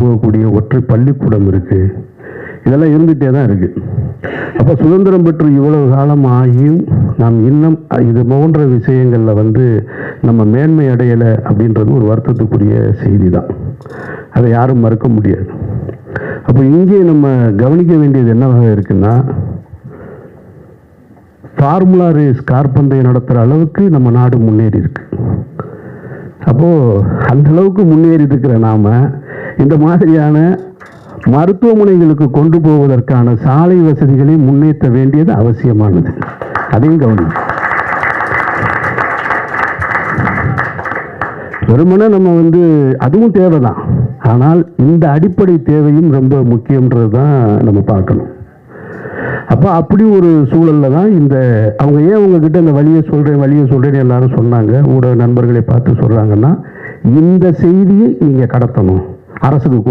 போகக்கூடிய ஒற்றை பள்ளிக்கூடம் இருக்கு. இதெல்லாம் இருந்துகிட்டே தான் இருக்கு. அப்போ சுதந்திரம் பெற்று இவ்வளவு காலம் ஆகியும் நாம் இன்னும் இது போன்ற விஷயங்களில் வந்து நம்ம மேன்மை அடையலை அப்படின்றது ஒரு வருத்தத்துக்குரிய செய்தி தான் அதை யாரும் மறுக்க முடியாது. அப்போ இங்கே நம்ம கவனிக்க வேண்டியது என்னவாக இருக்குன்னா ஃபார்முலா ரேஸ் கார் நடத்துகிற அளவுக்கு நம்ம நாடு முன்னேறி இருக்கு. அப்போது அந்த அளவுக்கு முன்னேறி இருக்கிற நாம இந்த மாதிரியான மருத்துவமனைகளுக்கு கொண்டு போவதற்கான சாலை வசதிகளை முன்னேற்ற வேண்டியது அவசியமானது. அதையும் கவனம் வெறுமனே நம்ம வந்து அதுவும் தேவை தான் ஆனால் இந்த அடிப்படை தேவையும் ரொம்ப முக்கியன்றது தான் நம்ம பார்க்கணும். அப்போ அப்படி ஒரு சூழல்ல தான் இந்த அவங்க ஏன் உங்ககிட்ட இந்த வழியை சொல்கிறேன் வழியை சொல்கிறேன்னு எல்லாரும் சொன்னாங்க ஊடக நண்பர்களை பார்த்து சொல்கிறாங்கன்னா இந்த செய்தியை நீங்கள் கடத்தணும். அரசுக்கு கொண்டு